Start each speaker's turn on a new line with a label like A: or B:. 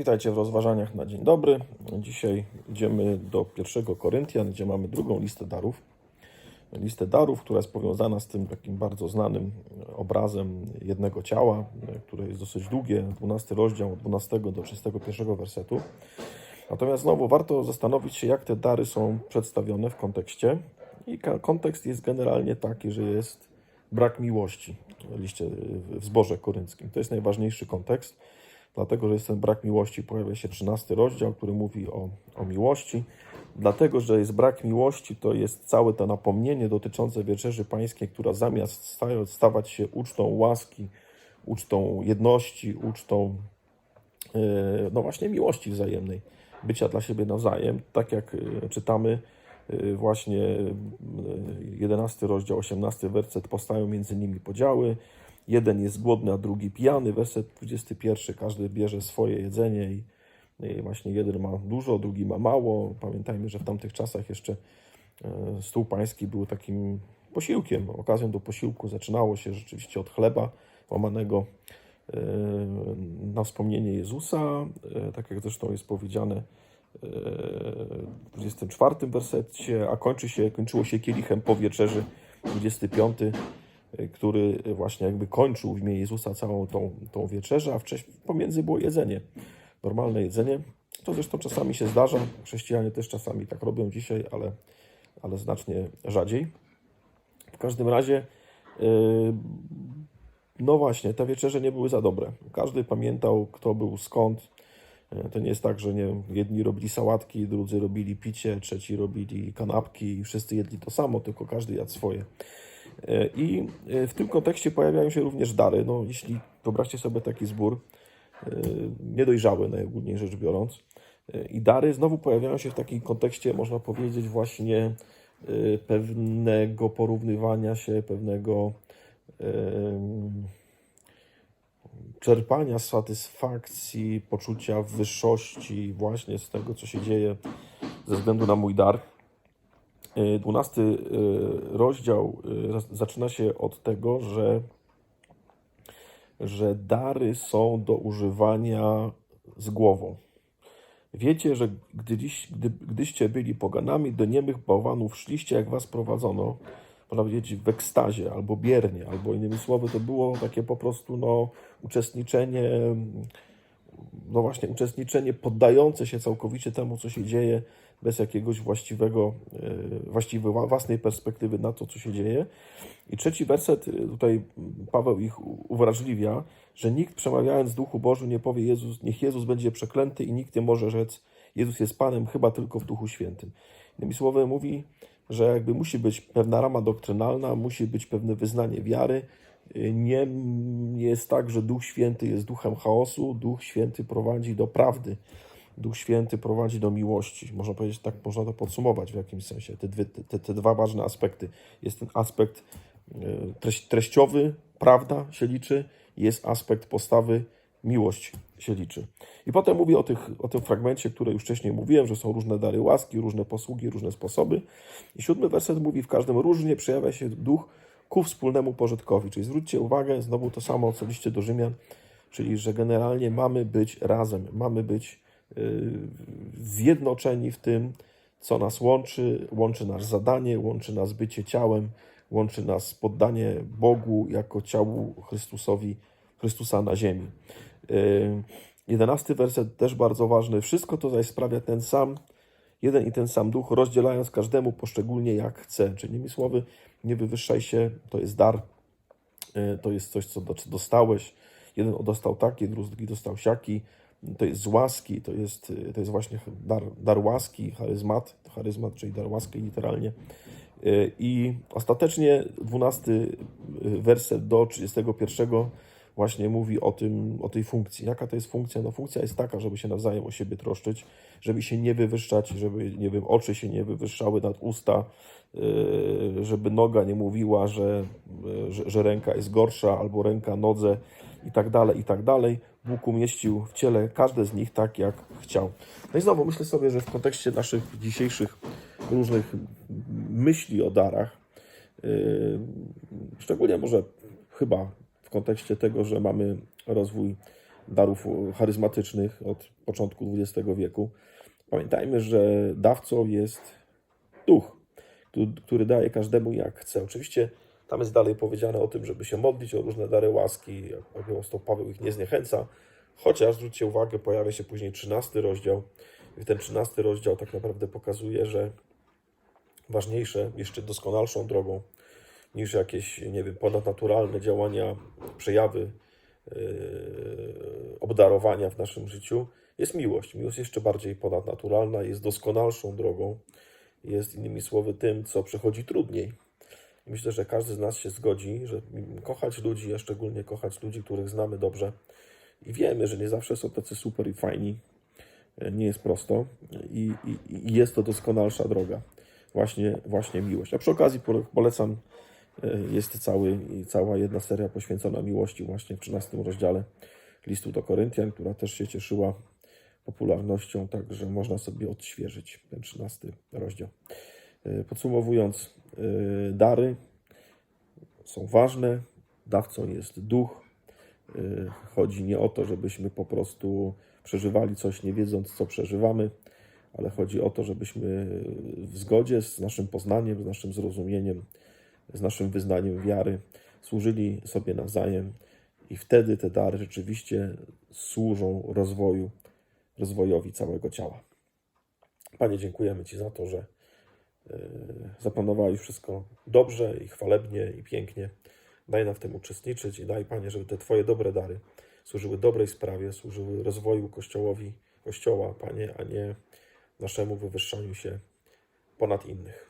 A: Witajcie w rozważaniach na dzień dobry. Dzisiaj idziemy do pierwszego Koryntian, gdzie mamy drugą listę darów. Listę darów, która jest powiązana z tym takim bardzo znanym obrazem jednego ciała, które jest dosyć długie, 12 rozdział, od 12 do 31 wersetu. Natomiast znowu warto zastanowić się, jak te dary są przedstawione w kontekście. I kontekst jest generalnie taki, że jest brak miłości w liście w zborze korynckim. To jest najważniejszy kontekst dlatego że jest ten brak miłości. Pojawia się 13 rozdział, który mówi o, o miłości. Dlatego, że jest brak miłości, to jest całe to napomnienie dotyczące wieczerzy pańskiej, która zamiast sta- stawać się ucztą łaski, ucztą jedności, ucztą e, no właśnie miłości wzajemnej, bycia dla siebie nawzajem, tak jak e, czytamy e, właśnie e, 11 rozdział, 18 werset, powstają między nimi podziały, jeden jest głodny, a drugi pijany, werset 21, każdy bierze swoje jedzenie i, i właśnie jeden ma dużo, drugi ma mało. Pamiętajmy, że w tamtych czasach jeszcze e, stół pański był takim posiłkiem, okazją do posiłku zaczynało się rzeczywiście od chleba łamanego e, na wspomnienie Jezusa, e, tak jak zresztą jest powiedziane w 24 wersecie, a kończy się, kończyło się kielichem po wieczerzy, 25, e, który właśnie jakby kończył w imię Jezusa całą tą, tą wieczerzę, a wcześniej pomiędzy było jedzenie, normalne jedzenie. To zresztą czasami się zdarza, chrześcijanie też czasami tak robią dzisiaj, ale, ale znacznie rzadziej. W każdym razie, yy, no właśnie, te wieczerze nie były za dobre. Każdy pamiętał, kto był skąd. Yy, To nie jest tak, że nie, jedni robili sałatki, drudzy robili picie, trzeci robili kanapki i wszyscy jedli to samo, tylko każdy jadł swoje. I yy, w tym kontekście pojawiają się również dary. No, jeśli wyobraźcie sobie taki zbór, yy, niedojrzały najogólniej rzecz biorąc, yy, i dary znowu pojawiają się w takim kontekście, można powiedzieć, właśnie pewnego porównywania się, pewnego czerpania satysfakcji, poczucia wyższości właśnie z tego, co się dzieje ze względu na mój dar. Yy, Dwunasty yy, rozdział z- zaczyna się od tego, że, że dary są do używania z głową. Wiecie, że gdyś, gdy, gdyście byli poganami, do niemych bałwanów szliście, jak was prowadzono, można powiedzieć w ekstazie, albo biernie, albo innymi słowy, to było takie po prostu no, uczestniczenie, no właśnie, uczestniczenie poddające się całkowicie temu, co się dzieje, bez jakiegoś właściwego, e, właściwej własnej perspektywy na to, co się dzieje. I trzeci werset, e, tutaj Paweł ich uwrażliwia, że nikt przemawiając w Duchu Bożym nie powie Jezus, niech Jezus będzie przeklęty i nikt nie może rzec Jezus jest Panem, chyba tylko w Duchu Świętym. Innymi słowy mówi, że jakby musi być pewna rama doktrynalna, musi być pewne wyznanie wiary. Nie, jest tak, że Duch Święty jest duchem chaosu, Duch Święty prowadzi do prawdy. Duch Święty prowadzi do miłości. Można powiedzieć, tak można to podsumować w jakimś sensie. Te, dwie, te, te dwa ważne aspekty. Jest ten aspekt e, treściowy, prawda się liczy, jest aspekt postawy, miłość się liczy. I potem mówi o, tych, o tym fragmencie, który już wcześniej mówiłem, że są różne dary łaski, różne posługi, różne sposoby. I siódmy werset mówi, w każdym różnie przejawia się duch ku wspólnemu pożytkowi. Czyli zwróćcie uwagę, znowu to samo, co liście do Rzymian, czyli że generalnie mamy być razem, mamy być yy, zjednoczeni w tym, co nas łączy, łączy nas zadanie, łączy nas bycie ciałem, łączy nas poddanie Bogu jako ciału Chrystusowi, Chrystusa na ziemi. Yy, Jedenasty werset też bardzo ważny. Wszystko to zaś sprawia ten sam, jeden i ten sam duch, rozdzielając każdemu poszczególnie jak chce. Czyli innymi słowy, nie wywyższaj się, to jest dar, yy, to jest coś, co do- dostałeś. Jeden dostał taki, drugi dostał siaki. To jest z łaski, to jest, yy, to jest właśnie dar, dar łaski, charyzmat, charyzmat, czyli dar łaski literalnie. Yy, I ostatecznie 12 werset do 31 właśnie mówi o, tym, o tej funkcji. Jaka to jest funkcja? No funkcja jest taka, żeby się nawzajem o siebie troszczyć, żeby się nie wywyższać, żeby, nie wiem, oczy się nie wywyższały nad usta, yy, żeby noga nie mówiła, że, yy, że, że ręka jest gorsza, albo ręka nodze i tak dalej, i tak dalej. Bóg umieścił w ciele każde z nich tak, jak chciał. No i znowu myślę sobie, że w kontekście naszych dzisiejszych różnych myśli o darach, yy, szczególnie może chyba w kontekście tego, że mamy rozwój darów charyzmatycznych od początku XX wieku. Pamiętajmy, że dawcą jest duch, który- daje każdemu jak chce. Oczywiście tam jest dalej powiedziane o tym, żeby się modlić o różne dary łaski. Apostoł Paweł ich nie zniechęca, chociaż zwróćcie uwagę, pojawia się później 13 rozdział. I ten 13 rozdział tak naprawdę pokazuje, że ważniejsze, jeszcze doskonalszą drogą niż jakieś, nie wiem, ponadnaturalne działania, przejawy yy, obdarowania w naszym życiu, jest miłość. Miłość jeszcze bardziej ponadnaturalna, jest doskonalszą drogą, jest innymi słowy tym, co przychodzi trudniej. Myślę, że każdy z nas się zgodzi, że kochać ludzi, a szczególnie kochać ludzi, których znamy dobrze i wiemy, że nie zawsze są tacy super i fajni, nie jest prosto i, i, i jest to doskonalsza droga. Właśnie, właśnie miłość. A przy okazji pole- polecam, jest cały, cała jedna seria poświęcona miłości właśnie w 13 rozdziale listu do Koryntian, która też się cieszyła popularnością, także można sobie odświeżyć ten 13 rozdział. E, Podsumowując, e, dary są ważne, dawcą jest duch. Chodzi nie o to, żebyśmy po prostu przeżywali coś nie wiedząc, co przeżywamy, ale chodzi o to, żebyśmy w zgodzie z naszym poznaniem, z naszym zrozumieniem, z naszym wyznaniem wiary służyli sobie nawzajem i wtedy te dary rzeczywiście służą rozwoju, rozwojowi całego ciała. Panie, dziękujemy Ci za to, że e, zaplanowałeś wszystko dobrze i chwalebnie i pięknie. Daj nam w tym uczestniczyć i daj, Panie, żeby te Twoje dobre dary służyły dobrej sprawie, służyły rozwoju Kościołowi, Kościoła, Panie, a nie naszemu wywyższaniu się ponad innych.